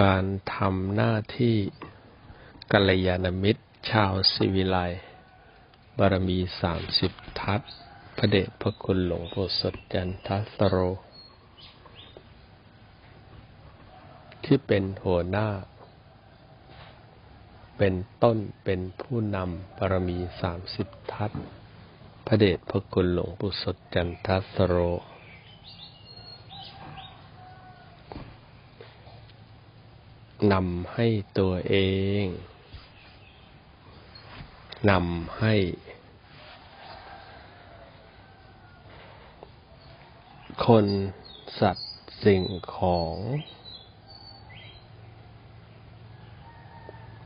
การทำหน้าที่กัลยาณมิตร ชาวศิวิไลบารมีสามสิบทัศพระเดชพระคุณหลวงปู่สดจันทัสโร ที่เป็นหัวหน้า เป็นต้นเป็นผู้นำบารมีสามสิบทัศพระเดชพระคุณหลวงปู่สดจันทัสโร นำให้ตัวเองนำให้คนสัตว์สิ่งของ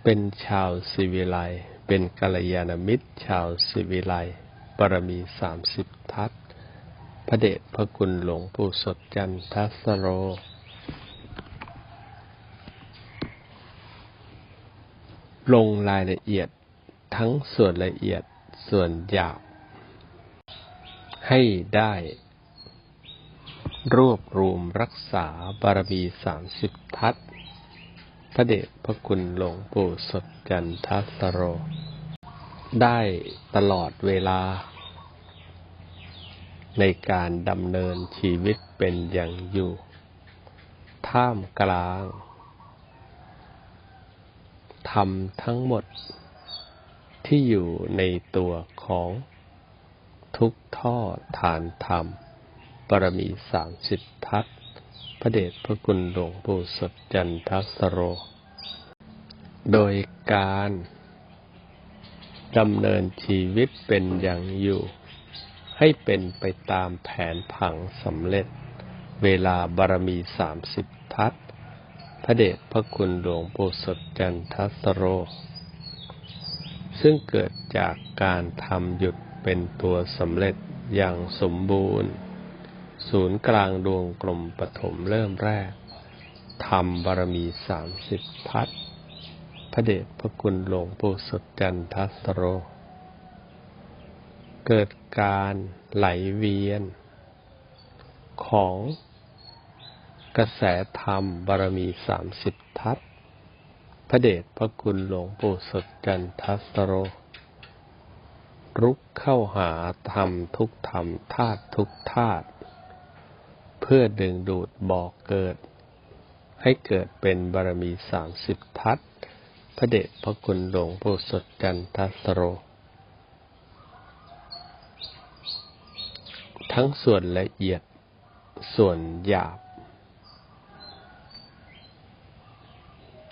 เป็นชาวสิวิไลเป็นกัลยาณมิตร ชาวสิวิไลย์บารมีสามสิบทัศพระเดชพระคุณหลวงปู่สดจันทสโร ลงรายละเอียดทั้งส่วนละเอียดส่วนหยาบ ให้ได้ รวบรวมรักษาบารมีสามสิบทัศพระเดชพระคุณหลวงปู่สดจันทัสโร ได้ตลอดเวลา ในการดำเนินชีวิตเป็นอย่างอยู่ ท่ามกลาง ทำทั้งหมด ที่อยู่ในตัวของทุกท่อฐานธรรมบารมีสามสิบทัศพระเดชพระคุณหลวงปู่สดจันทสโร โดยการดำเนินชีวิตเป็นอย่างอยู่ ให้เป็นไปตามแผนผังสำเร็จ เวลาบารมีสามสิบทัศน์ พระเดชพระคุณหลวงปู่สดจันทัสโร ซึ่งเกิดจากการทำหยุดเป็นตัวสำเร็จอย่างสมบูรณ์ ศูนย์กลางดวงกลมปฐมเริ่มแรกทำบารมีสามสิบพัฒพระเดชพระคุณหลวงปู่สดจันทัสโร เกิดการไหลเวียนของ กระแสธรรมบารมีสามสิบทัศพระเดชพระคุณหลวงปู่สดจันทัสโร รุกเข้าหาธรรมทุกธรรมธาตุทุกธาตุเพื่อดึงดูดบอกเกิด ให้เกิดเป็นบารมีสามสิบทัศพระเดชพระคุณหลวงปู่สดจันทัสโร ทั้งส่วนละเอียดส่วนหยาบ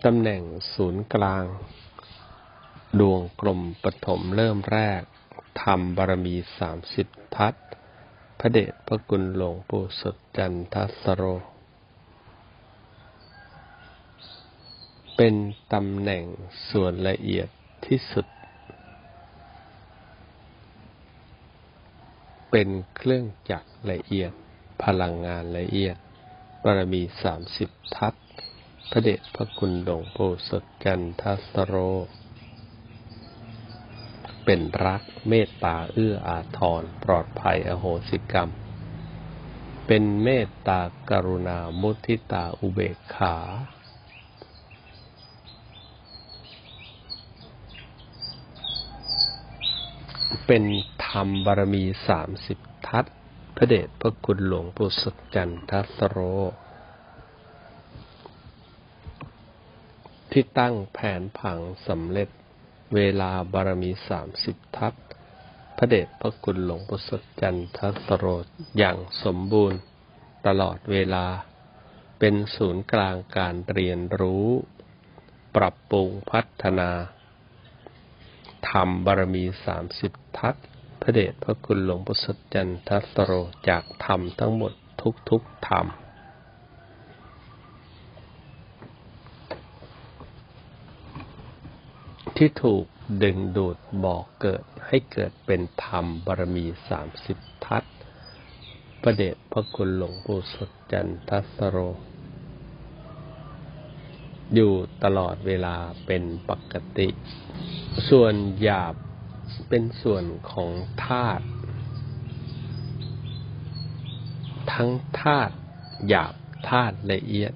ตำแหน่งศูนย์กลาง ดวงกลมปฐมเริ่มแรกทำบารมีสามสิบทัศพระเดชพระคุณหลวงปู่สดจันทสโร เป็นตำแหน่งส่วนละเอียดที่สุด เป็นเครื่องจักรละเอียด พลังงานละเอียดบารมีสามสิบทัศ พระเดชพระคุณหลวงปู่สดจันทัสโร เป็นรักเมตตาเอื้ออาทรปลอดภัยอโหสิกรรม เป็นเมตตากรุณามุทิตาอุเบกขา เป็นธรรมบารมีสามสิบทัศพระเดชพระคุณหลวงปู่สดจันทัสโร ที่ตั้งแผนผังสำเร็จ เวลาบารมีสามสิบทัศพระเดชพระคุณหลวงปู่สดจันทสโรอย่างสมบูรณ์ตลอดเวลา เป็นศูนย์กลางการเรียนรู้ ปรับปรุงพัฒนาทำบารมีสามสิบทัศพระเดชพระคุณหลวงปู่สดจันทสโรจากธรรมทั้งหมดทุกๆธรรม ที่ถูกดึงดูดบอกเกิดให้เกิดเป็นธรรมบารมีสามสิบทัศประเดชพระคุณหลวงปู่สดจันทัสโร อยู่ตลอดเวลาเป็นปกติ ส่วนหยาบเป็นส่วนของธาตุทั้งธาตุหยาบธาตุละเอียด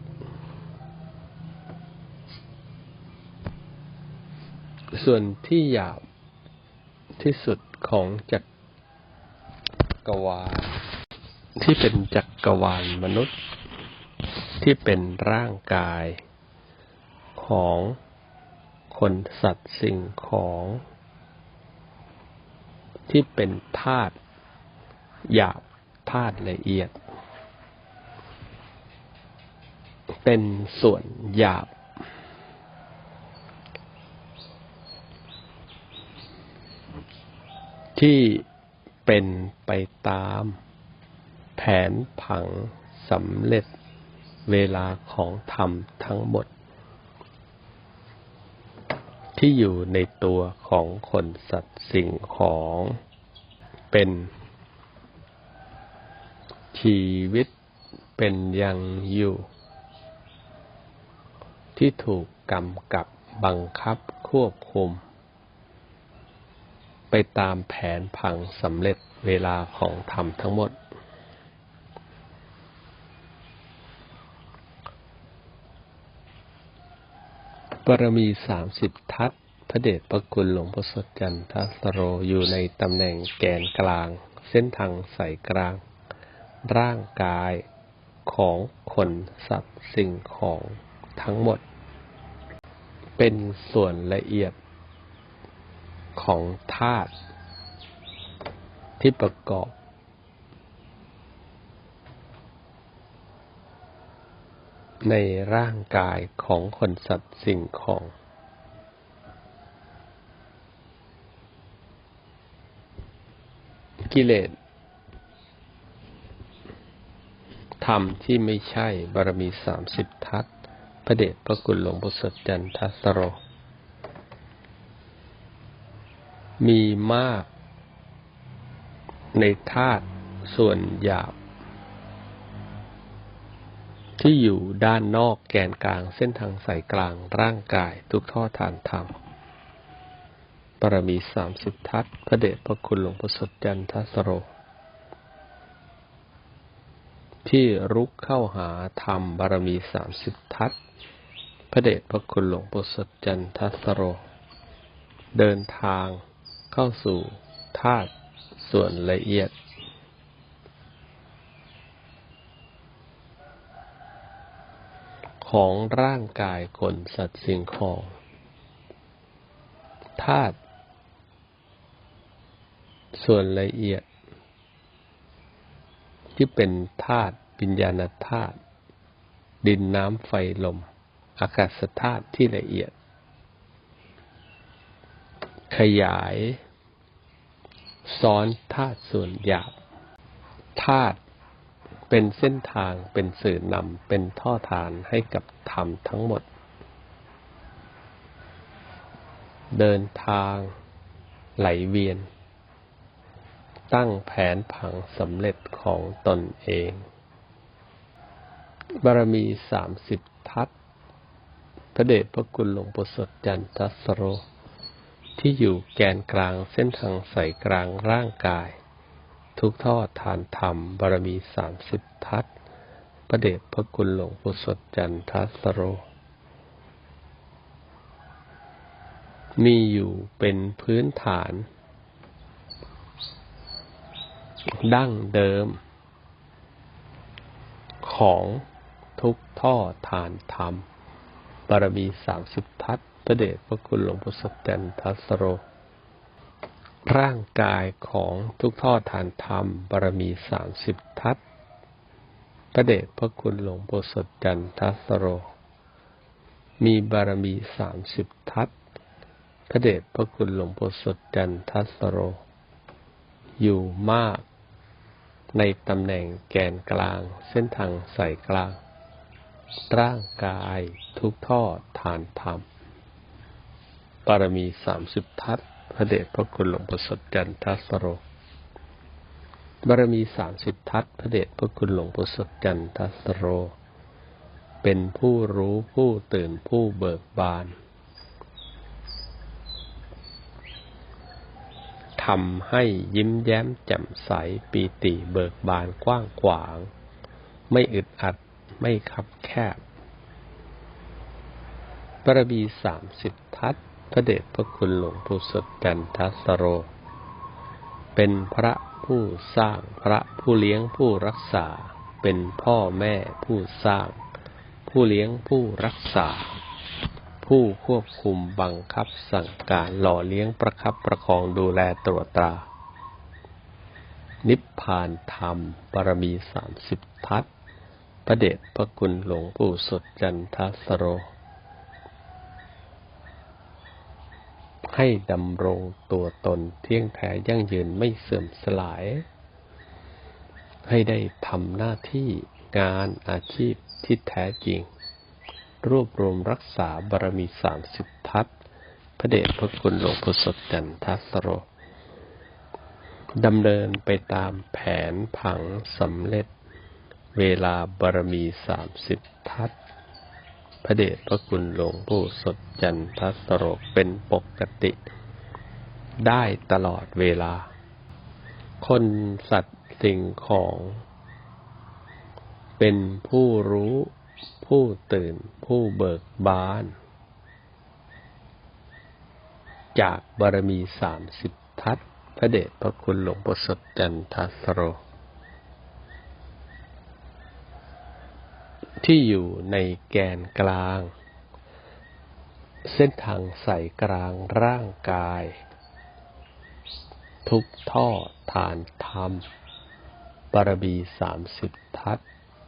ส่วนที่หยาบที่สุดของจักรวาลที่เป็นจักรวาลมนุษย์ ที่เป็นร่างกาย ของคนสัตว์สิ่งของ ที่เป็นธาตุหยาบธาตุละเอียด เป็นส่วนหยาบ ที่เป็นไปตาม แผนผังสำเร็จเวลาของธรรมทั้งหมด ที่อยู่ในตัวของคนสัตว์สิ่งของเป็น ชีวิตเป็นยังอยู่ ที่ถูกกำกับบังคับควบคุม ไปตามแผนผังสำเร็จเวลาของธรรมทั้งหมด ปรมีสามสิบทัศพระเดชพระคุณหลวงพ่อสดจันทสโรอยู่ในตำแหน่งแกนกลาง เส้นทางสายกลาง ร่างกายของคนสัตว์สิ่งของทั้งหมด เป็นส่วนละเอียด ของธาตุที่ประกอบ ในร่างกายของคนสัตว์สิ่งของ กิเลสธรรมที่ไม่ใช่บารมีสามสิบทัศพระเดชพระคุณหลวงพ่อสดจันทสโร มีมาก ในธาตุส่วนหยาบ ที่อยู่ด้านนอกแกนกลางเส้นทางสายกลางร่างกายทุกท่อฐานธรรมปรมีสามสิบทัศพระเดชพระคุณหลวงพ่อสดจันทสโร ที่รุกเข้าหาธรรมบารมีสามสิบทัศพระเดชพระคุณหลวงปู่สดจันทสโร เดินทาง เข้าสู่ธาตุส่วนละเอียด ของร่างกายคนสัตว์สิ่งของธาตุส่วนละเอียด ที่เป็นธาตุปิญญาณธาตุดินน้ำไฟลม อากาศธาตุที่ละเอียด ขยาย ซ้อนธาตุส่วนหยาบธาตุเป็นเส้นทางเป็นสื่อนำเป็นท่อทานให้กับธรรมทั้งหมด เดินทางไหลเวียน ตั้งแผนผังสำเร็จของตนเอง บารมีสามสิบทัศพระเดชพระคุณหลวงปู่สดจันทสโร ที่อยู่แกนกลางเส้นทางสายกลางร่างกาย ทุกทอดทานธรรมบารมีสามสิบทัศพระเดชพระคุณหลวงปู่สดจันทัสโร มีอยู่เป็นพื้นฐาน ดั้งเดิม ของทุกท่อฐานธรรมบารมีสามสิบทัศ พระเดชพระคุณหลวงปู่สดจันทัสโร ร่างกายของทุกท่อฐานธรรมบารมีสามสิบทัศพระเดชพระคุณหลวงปู่สดจันทัสโร มีบารมีสามสิบทัศพระเดชพระคุณหลวงปู่สดจันทัสโร อยู่มาก ในตำแหน่งแกนกลางเส้นทางสายกลาง ร่างกายทุกท่อฐานธรรม บารมีสามสิบทัศพระเดชพระคุณหลวงปู่สดจันทสโร บารมีสามสิบทัศพระเดชพระคุณหลวงปู่สดจันทสโร เป็นผู้รู้ผู้ตื่นผู้เบิกบานทำให้ยิ้มแย้มแจ่มใสปีติเบิกบานกว้างขวาง ไม่อึดอัดไม่คับแคบบารมีสามสิบทัศ พระเดชพระคุณหลวงปู่สดจันทัสโร เป็นพระผู้สร้างพระผู้เลี้ยงผู้รักษา เป็นพ่อแม่ผู้สร้าง ผู้เลี้ยงผู้รักษา ผู้ควบคุมบังคับสั่งการหล่อเลี้ยงประคับประคองดูแลตรวจตรา นิพพานธรรมบารมีสามสิบทัศพระเดชพระคุณหลวงปู่สดจันทสโร ให้ดำรงตัวตนเที่ยงแท้ยั่งยืนไม่เสื่อมสลาย ให้ได้ทำหน้าที่งานอาชีพที่แท้จริง รวบรวมรักษาบารมีสามสิบทัศพระเดชพระคุณหลวงปู่สดจันทัสโรดำเนินไปตามแผนผังสำเร็จ เวลาบารมีสามสิบทัศ พระเดชพระคุณหลวงปู่สดจันทสโรเป็นปกติ ได้ตลอดเวลา คนสัตว์สิ่งของ เป็นผู้รู้ผู้ตื่นผู้เบิกบาน จากบารมีสามสิบทัศพระเดชพระคุณหลวงปู่สดจันทสโร ที่อยู่ในแกนกลาง เส้นทางใส่กลางร่างกาย ทุกท่อฐานธรรมบารมีสามสิบทัศ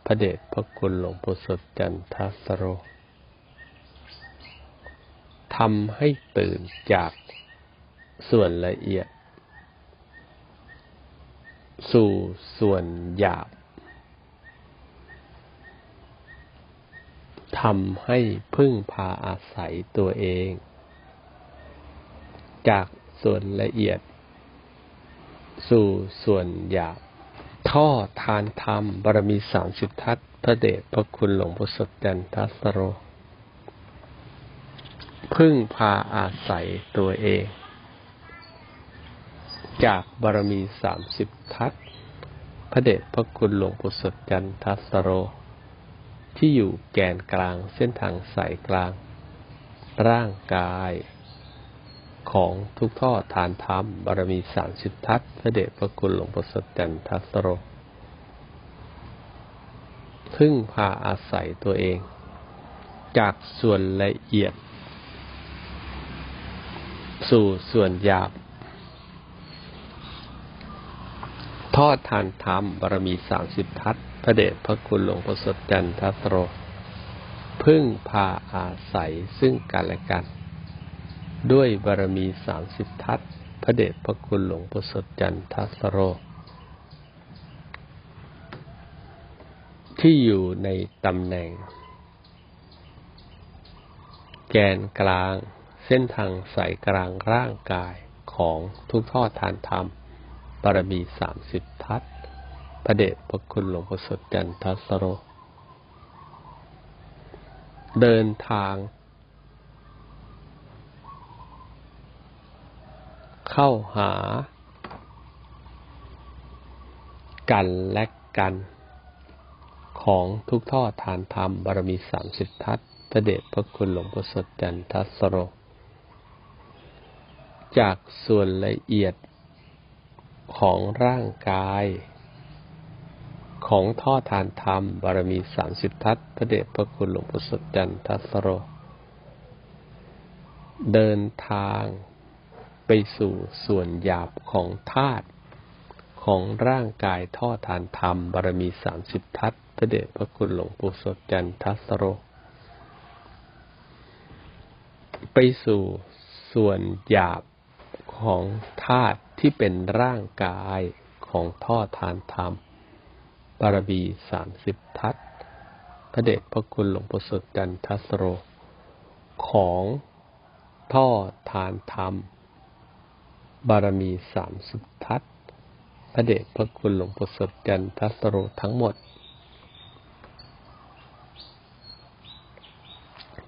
พระเดชพระคุณหลวงปู่สดจันทสโรทำให้ตื่นจากส่วนละเอียด สู่ส่วนหยาบ ทำให้พึ่งพาอาศัยตัวเอง จากส่วนละเอียด สู่ส่วนหยาบท่อทานธรรมบารมีสามสิบทัศพระเดชพระคุณหลวงพ่อสดจันทัสโร พึ่งพาอาศัยตัวเอง จากบารมีสามสิบทัศพระเดชพระคุณหลวงปู่สดจันทัสโร ที่อยู่แกนกลางเส้นทางสายกลาง ร่างกาย ของทุกท่อฐานธรรมบารมีสามสิบทัศพระเดชพระคุณหลวงปู่สดจันทสโร พึ่งพาอาศัยตัวเอง จากส่วนละเอียด สู่ส่วนหยาบทอดทานธรรมบารมีสามสิบทัศ พระเดชพระคุณหลวงพ่อสดจันทสโร พึ่งพาอาศัยซึ่งกันและกัน ด้วยบารมีสามสิบทัศพระเดชพระคุณหลวงพ่อสดจันทสโร ที่อยู่ในตำแหน่ง แกนกลางเส้นทางสายกลางร่างกายของทุกทอดทานธรรมบารมีสามสิบทัศ พระเดชพระคุณหลวงพ่อสดจันทัสโร เดินทาง เข้าหา กันและกัน ของทุกท่อฐานธรรมบารมีสามสิบทัศพระเดชพระคุณหลวงพ่อสดจันทัสโร จากส่วนละเอียดของร่างกาย ของท่อทานธรรม บารมีสามสิบทัศพระเดชพระคุณหลวงปู่สดจันทสโร เดินทางไปสู่ส่วนหยาบของธาตุของร่างกายท่อทานธรรม บารมีสามสิบทัศพระเดชพระคุณหลวงปู่สดจันทสโร ไปสู่ส่วนหยาบของธาตุที่เป็นร่างกายของท่อทานธรรม บารมีสามสิบทัศพระเดชพระคุณหลวงปู่สดจันทัสโร ของท่อทานธรรม บารมีสามสิบทัศพระเดชพระคุณหลวงปู่สดจันทัสโรทั้งหมด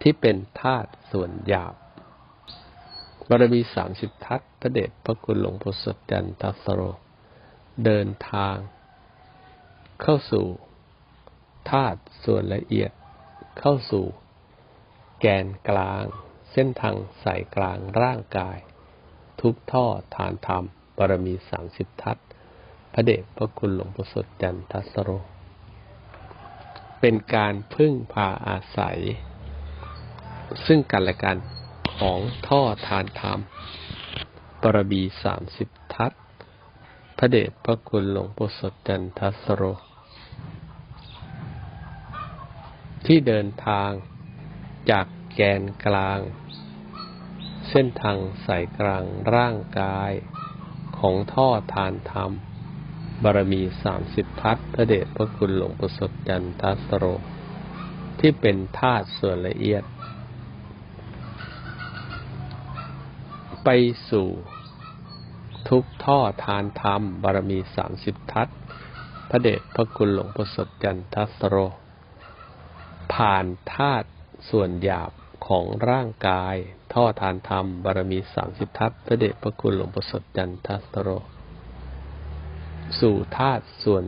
ที่เป็นธาตุส่วนหยาบบารมีสามสิบทัศพระเดชพระคุณหลวงพ่อสดจันทัสโร เดินทาง เข้าสู่ธาตุส่วนละเอียด เข้าสู่แกนกลาง เส้นทางสายกลางร่างกาย ทุกท่อฐานธรรมบารมีสามสิบทัศพระเดชพระคุณหลวงปู่สดจันทัสโร เป็นการพึ่งพาอาศัย ซึ่งกันและกันของท่อทานธรรมบารมีสามสิบทัศพระเดชพระคุณหลวงปู่สดจันทัสโร ที่เดินทางจากแกนกลาง เส้นทางสายกลางร่างกาย ของท่อทานธรรม บารมีสามสิบทัศพระเดชพระคุณหลวงปู่สดจันทัสโร ที่เป็นธาตุส่วนละเอียด ไปสู่ทุกท่อทานธรรม บารมีสามสิบทัศพระเดชพระคุณหลวงปู่สดจันทัสโร ผ่านธาตุส่วนหยาบของร่างกาย ท่อทานธรรมบารมีสามสิบทัศพระเดชพระคุณหลวงปู่สดจันทัสโร สู่ธาตุส่วน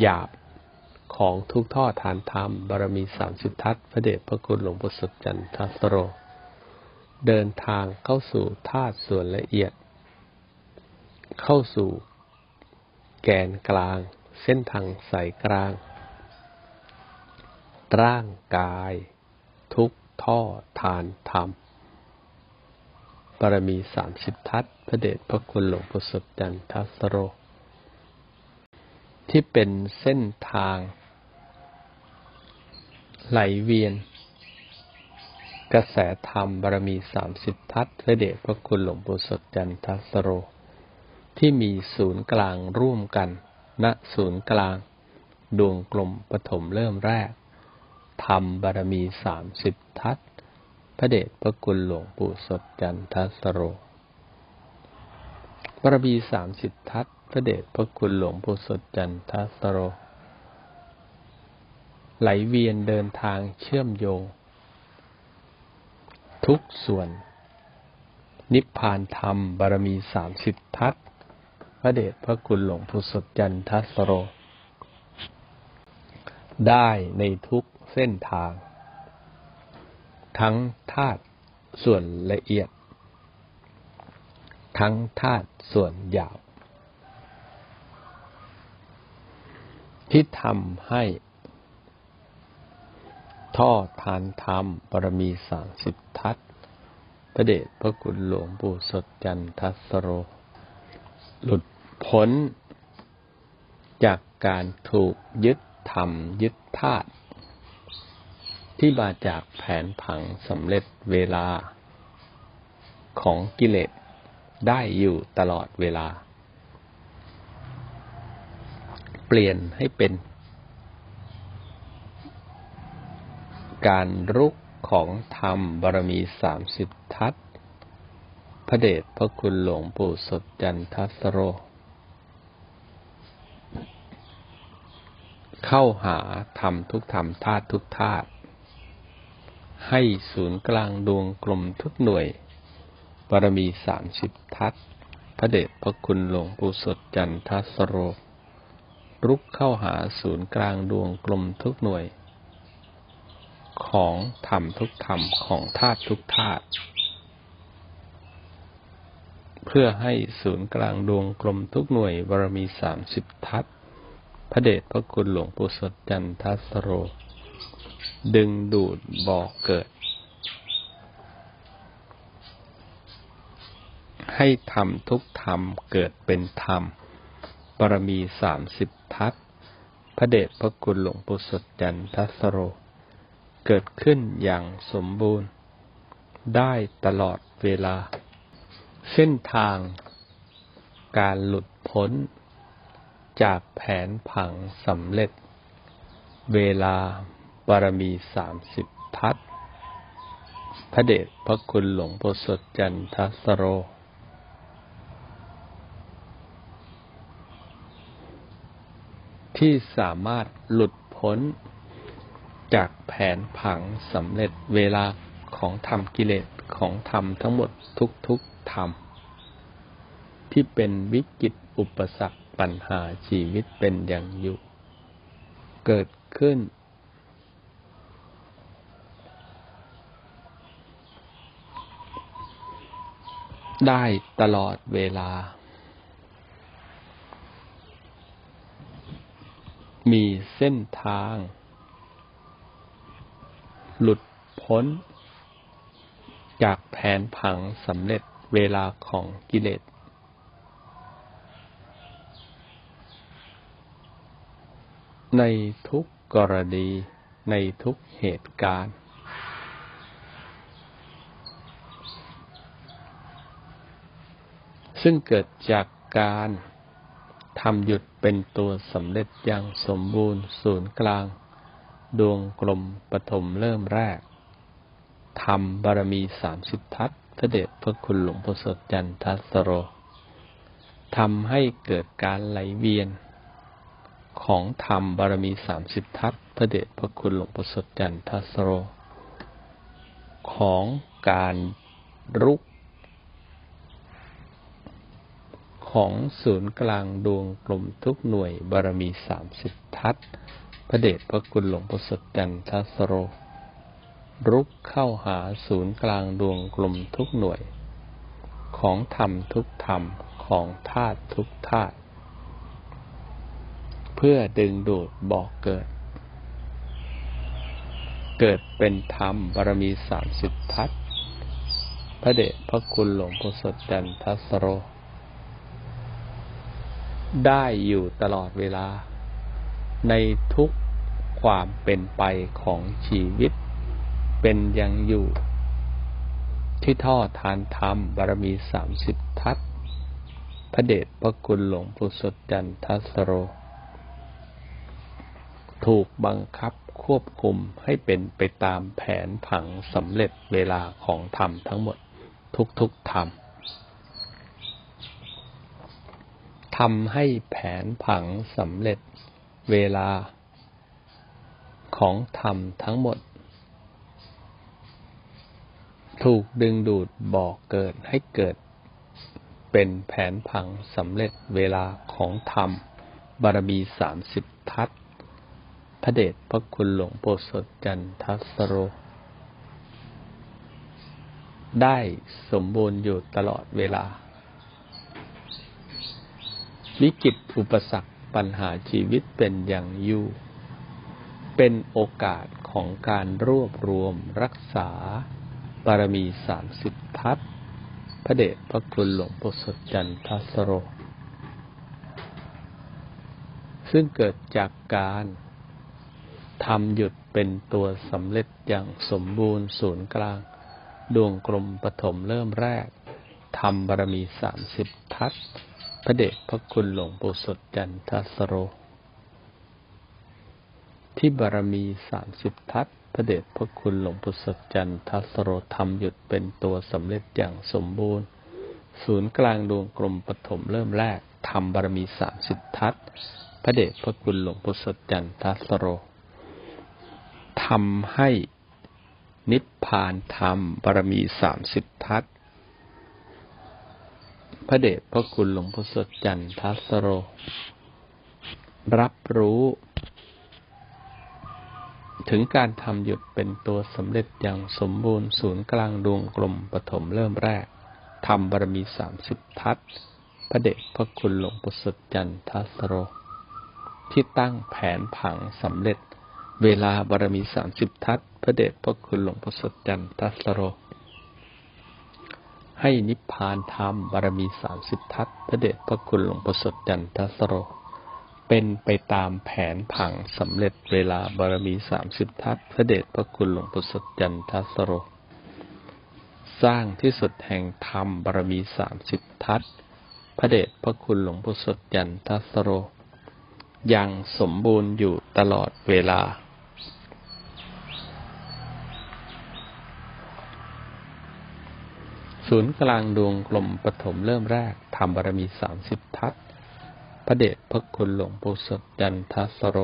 หยาบของทุกท่อทานธรรมบารมีสามสิบทัศพระเดชพระคุณหลวงปู่สดจันทัสโร เดินทางเข้าสู่ธาตุส่วนละเอียด เข้าสู่แกนกลาง เส้นทางสายกลาง ร่างกาย ทุกท่อทานธรรมบารมีสามสิบทัศพระเดชพระคุณหลวงปู่สดจันทัสโร ที่เป็นเส้นทาง ไหลเวียน กระแสธรรมบารมีสามสิบทัศพระเดชพระคุณหลวงปู่สดจันทัสโร ที่มีศูนย์กลางร่วมกัน ณศูนย์กลาง ดวงกลมปฐมเริ่มแรก ธรรมบารมีสามสิบทัศพระเดชพระคุณหลวงปู่สดจันทัสโร บารมีสามสิบทัศพระเดชพระคุณหลวงปู่สดจันทัสโร ไหลเวียนเดินทางเชื่อมโยง ทุกส่วน นิพพานธรรมบารมีสามสิบทัศพระเดชพระคุณหลวงปู่สดจันทัสโร ได้ในทุก เส้นทาง ทั้งธาตุส่วนละเอียด ทั้งธาตุส่วนหยาบที่ทำให้ ท่อทานธรรมบารมีสามสิบทัศพระเดชพระคุณหลวงปู่สดจันทัสโร หลุดพ้น จากการถูกยึดธรรมยึดธาตุ ที่มาจากแผนผังสำเร็จเวลา ของกิเลสได้อยู่ตลอดเวลา เปลี่ยนให้เป็น การรุกของธรรมบารมีสามสิบทัศพระเดชพระคุณหลวงปู่สดจันทัสโร เข้าหาธรรมทุกธรรมธาตุทุกธาตุ ให้ศูนย์กลางดวงกลมทุกหน่วยบารมีสามสิบทัศพระเดชพระคุณหลวงปู่สดจันทัสโร รุกเข้าหาศูนย์กลางดวงกลมทุกหน่วย ของธรรมทุกธรรมของธาตุทุกธาตุเพื่อให้ศูนย์กลางดวงกลมทุกหน่วยบารมีสามสิบทัศพระเดชพระคุณหลวงปู่สดจันทัสโร ดึงดูดบ่อกเกิด ให้ธรรมทุกธรรมเกิดเป็นธรรมบารมีสามสิบทัศพระเดชพระคุณหลวงปู่สดจันทัสโร เกิดขึ้นอย่างสมบูรณ์ ได้ตลอดเวลา เส้นทาง การหลุดพ้น จากแผนผังสำเร็จ เวลา บารมีสามสิบทัศพระเดชพระคุณหลวงปู่สดจันทัสโร ที่สามารถหลุดพ้นจากแผนผังสำเร็จเวลาของธรรมกิเลสของธรรมทั้งหมดทุกๆธรรม ที่เป็นวิกฤตอุปสรรคปัญหาชีวิตเป็นอย่างอยู่ เกิดขึ้น ก ได้ตลอดเวลา มีเส้นทาง หลุดพ้น จากแผนผังสำเร็จเวลาของกิเลส ในทุกกรณีในทุกเหตุการณ์ ซึ่งเกิดจากการทำหยุดเป็นตัวสำเร็จอย่างสมบูรณ์ศูนย์กลาง ดวงกลมปฐมเริ่มแรกทำบารมีสามสิบทัศพระเดชพระคุณหลวงพ่อสดจันทัสโรทำให้เกิดการไหลเวียน ของธรรมบารมีสามสิบทัศพระเดชพระคุณหลวงพ่อสดจันทัสโร ของการรุก ของศูนย์กลางดวงกลมทุกหน่วยบารมีสามสิบทัศพระเดชพระคุณหลวงพ่อสดจันทัสโร รุกเข้าหาศูนย์กลางดวงกลมทุกหน่วย ของธรรมทุกธรรมของธาตุทุกธาตุเพื่อดึงดูดบอกเกิด เกิดเป็นธรรมบารมีสามสิบทัศพระเดชพระคุณหลวงพ่อสดจันทัสโร ได้อยู่ตลอดเวลา ในทุกความเป็นไปของชีวิต เป็นยังอยู่ ที่ท่อทานธรรมบารมีสามสิบทัศพระเดชพระคุณหลวงปู่สดจันทัสโร ถูกบังคับควบคุมให้เป็นไปตามแผนผังสำเร็จเวลาของธรรมทั้งหมดทุกๆธรรมทำให้แผนผังสำเร็จเวลา ของธรรมทั้งหมด ถูกดึงดูดบอกเกิดให้เกิด เป็นแผนผังสำเร็จเวลาของธรรม บารมีสามสิบทัศพระเดชพระคุณหลวงปู่สดจันทัสโร ได้สมบูรณ์อยู่ตลอดเวลา วิกฤตอุปสรรคปัญหาชีวิตเป็นอย่างยู่เป็นโอกาสของการรวบรวมรักษาบารมีสามสิบทัศพระเดชพระคุณหลวงปู่สดจันทัสโร ซึ่งเกิดจากการทำหยุดเป็นตัวสำเร็จอย่างสมบูรณ์ศูนย์กลาง ดวงกลมปฐมเริ่มแรกทำบารมีสามสิบทัศ พระเดชพระคุณหลวงปู่สดจันทัสโร ที่บารมีสามสิบทัศพระเดชพระคุณหลวงปู่สัจจันทัสโรธรรมหยุดเป็นตัวสำเร็จอย่างสมบูรณ์ ศูนย์กลางดวงกลมปฐมเริ่มแรกทำบารมีสามสิบทัศพระเดชพระคุณหลวงปู่สัจจันทัสโรทำให้นิพพานธรรมบารมีสามสิบทัศ พระเดชพระคุณหลวงพ่อสดจันทัสโร รับรู้ ถึงการทำหยุดเป็นตัวสำเร็จอย่างสมบูรณ์ศูนย์กลางดวงกลมปฐมเริ่มแรกทำบารมีสามสิบทัศพระเดชพระคุณหลวงปู่สดจันทัสโร ที่ตั้งแผนผังสำเร็จ เวลาบารมีสามสิบทัศพระเดชพระคุณหลวงปู่สดจันทัสโร ให้นิพพานธรรมบารมีสามสิบทัศพระเดชพระคุณหลวงปู่สดจันทัสโร เป็นไปตามแผนผังสำเร็จเวลาบารมีสามสิบทัศพระเดชพระคุณหลวงปู่สดจันทัสโร สร้างที่สุดแห่งธรรมบารมีสามสิบทัศพระเดชพระคุณหลวงปู่สดจันทัสโร ยังสมบูรณ์อยู่ตลอดเวลา ศูนย์กลางดวงกลมปฐมเริ่มแรกทำบารมีสามสิบทัศพระเดชพระคุณหลวงปู่สดจันทสโร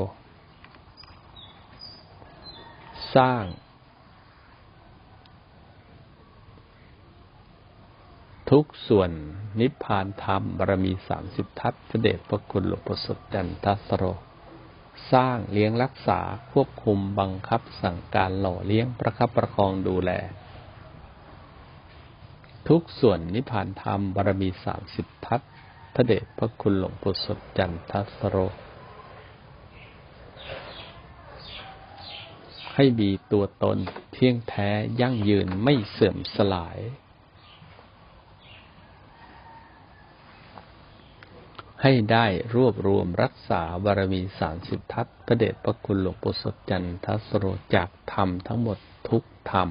สร้าง ทุกส่วนนิพพานธรรมบารมีสามสิบทัศพระเดชพระคุณหลวงปู่สดจันทสโร สร้างเลี้ยงรักษาควบคุมบังคับสั่งการหล่อเลี้ยงประคับประคองดูแล ทุกส่วนนิพพานธรรมบารมีสามสิบทัศพระเดชพระคุณหลวงปู่สดจันทสโร ให้มีตัวตนเที่ยงแท้ยั่งยืนไม่เสื่อมสลาย ให้ได้รวบรวมรักษาบารมีสามสิบทัศพระเดชพระคุณหลวงปู่สดจันทสโรจากธรรมทั้งหมดทุกธรรม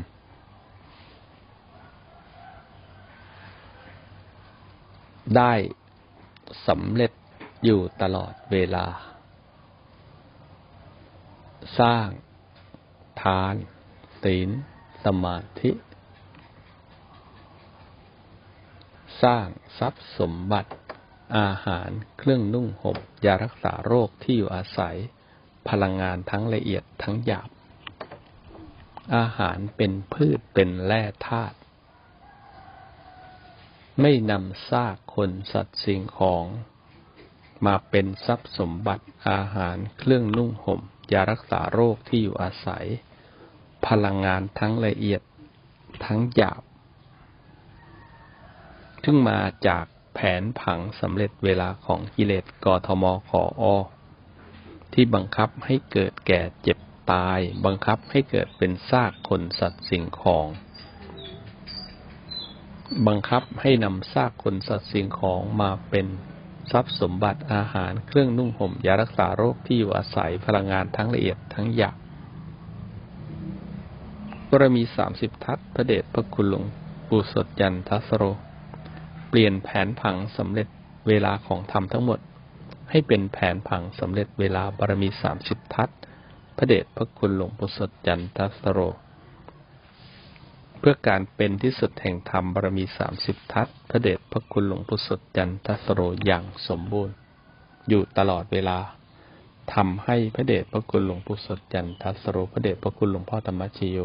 ได้สำเร็จอยู่ตลอดเวลา สร้างทานศีลสมาธิ สร้างทรัพย์สมบัติ อาหารเครื่องนุ่งห่มยารักษาโรคที่อยู่อาศัย พลังงานทั้งละเอียดทั้งหยาบ อาหารเป็นพืชเป็นแร่ธาตุ ไม่นำซากคนสัตว์สิ่งของ มาเป็นทรัพย์สมบัติอาหารเครื่องนุ่งห่มยารักษาโรคที่อยู่อาศัย พลังงานทั้งละเอียดทั้งหยาบซึ่งมาจากแผนผังสำเร็จเวลาของกิเลสกทมขออที่บังคับให้เกิดแก่เจ็บตาย บังคับให้เกิดเป็นซากคนสัตว์สิ่งของ บังคับให้นำซากคนสัตว์สิ่งของมาเป็นทรัพย์สมบัติอาหารเครื่องนุ่งห่มยารักษาโรคที่อยู่อาศัยพลังงานทั้งละเอียดทั้งหยาบบารมีสามสิบทัศพระเดชพระคุณหลวงปู่สดยันทัสโร เปลี่ยนแผนผังสำเร็จเวลาของธรรมทั้งหมด ให้เป็นแผนผังสำเร็จเวลาบารมีสามสิบทัศพระเดชพระคุณหลวงปู่สดยันทัสโร เพื่อการเป็นที่สุดแห่งธรรมบารมีสามสิบทัศพระเดชพระคุณหลวงปู่สดจันทสโรอย่างสมบูรณ์ อยู่ตลอดเวลาทำให้พระเดชพระคุณหลวงปู่สดจันทสโรพระเดชพระคุณหลวงพ่อธรรมชโย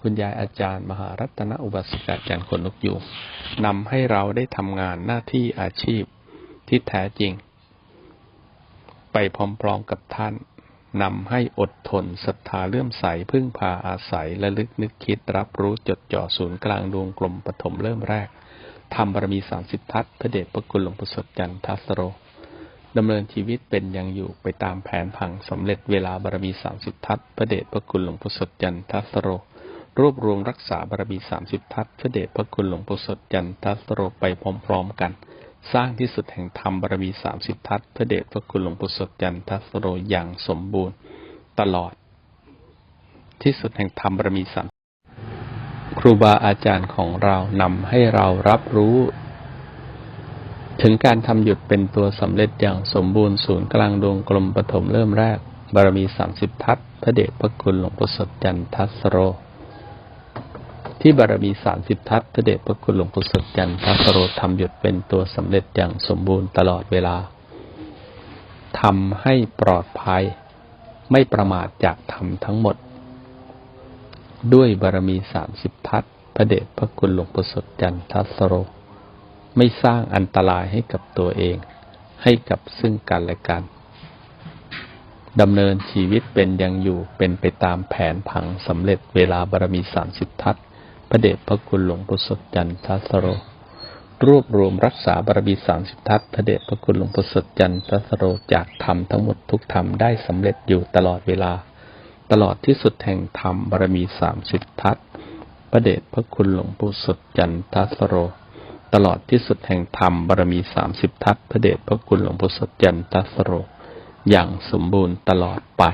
คุณยายอาจารย์ มหารัตนอุบาสิกาจารย์คนนกยูงนำให้เราได้ทำงานหน้าที่อาชีพที่แท้จริง ไปพร้อมๆกับท่าน นำให้อดทนศรัทธาเลื่อมใสพึ่งพาอาศัยและลึกนึกคิดรับรู้จดจ่อศูนย์กลางดวงกลมปฐมเริ่มแรกทำบารมีสามสิบทัศพระเดชพระคุณหลวงปู่สดจันทัสโรดำเนินชีวิตเป็นยังอยู่ไปตามแผนผังสำเร็จเวลาบารมีสามสิบทัศพระเดชพระคุณหลวงปู่สดจันทัสโรรวบรวมรักษาบารมีสามสิบทัศพระเดชพระคุณหลวงปู่สดจันทัสโรไปพร้อม ๆ กัน สร้างที่สุดแห่งธรรมบารมีสามสิบทัศพระเดชพระคุณหลวงปู่สดจันทัสโรอย่างสมบูรณ์ตลอด ที่สุดแห่งธรรมบารมีสามครูบาอาจารย์ของเรานำให้เรารับรู้ ถึงการทำหยุดเป็นตัวสำเร็จอย่างสมบูรณ์ศูนย์กลางดวงกลมปฐมเริ่มแรก บารมีสามสิบทัศพระเดชพระคุณหลวงปู่สดจันทัสโร ที่บารมีสามสิบทัศพระเดชพระคุณหลวงปู่สดจันทัสโรทำหยุดเป็นตัวสำเร็จอย่างสมบูรณ์ตลอดเวลาทำให้ปลอดภัยไม่ประมาทจากธรรมทั้งหมด ด้วยบารมีสามสิบทัศพระเดชพระคุณหลวงปู่สดจันทัสโร ไม่สร้างอันตรายให้กับตัวเอง ให้กับซึ่งกันและกันดำเนินชีวิตเป็นยังอยู่เป็นไปตามแผนผังสำเร็จเวลาบารมีสามสิบทัศ พระเดชพระคุณหลวงปู่สดจันทัสโร รวบรวมรักษาบารมีสามสิบทัศพระเดชพระคุณหลวงปู่สดจันทสโรจากธรรมทั้งหมดทุกธรรมได้สำเร็จอยู่ตลอดเวลา ตลอดที่สุดแห่งธรรมบารมีสามสิบทัศพระเดชพระคุณหลวงปู่สดจันทสโร ตลอดที่สุดแห่งธรรมบารมีสามสิบทัศพระเดชพระคุณหลวงปู่สดจันทสโร อย่างสมบูรณ์ตลอดไป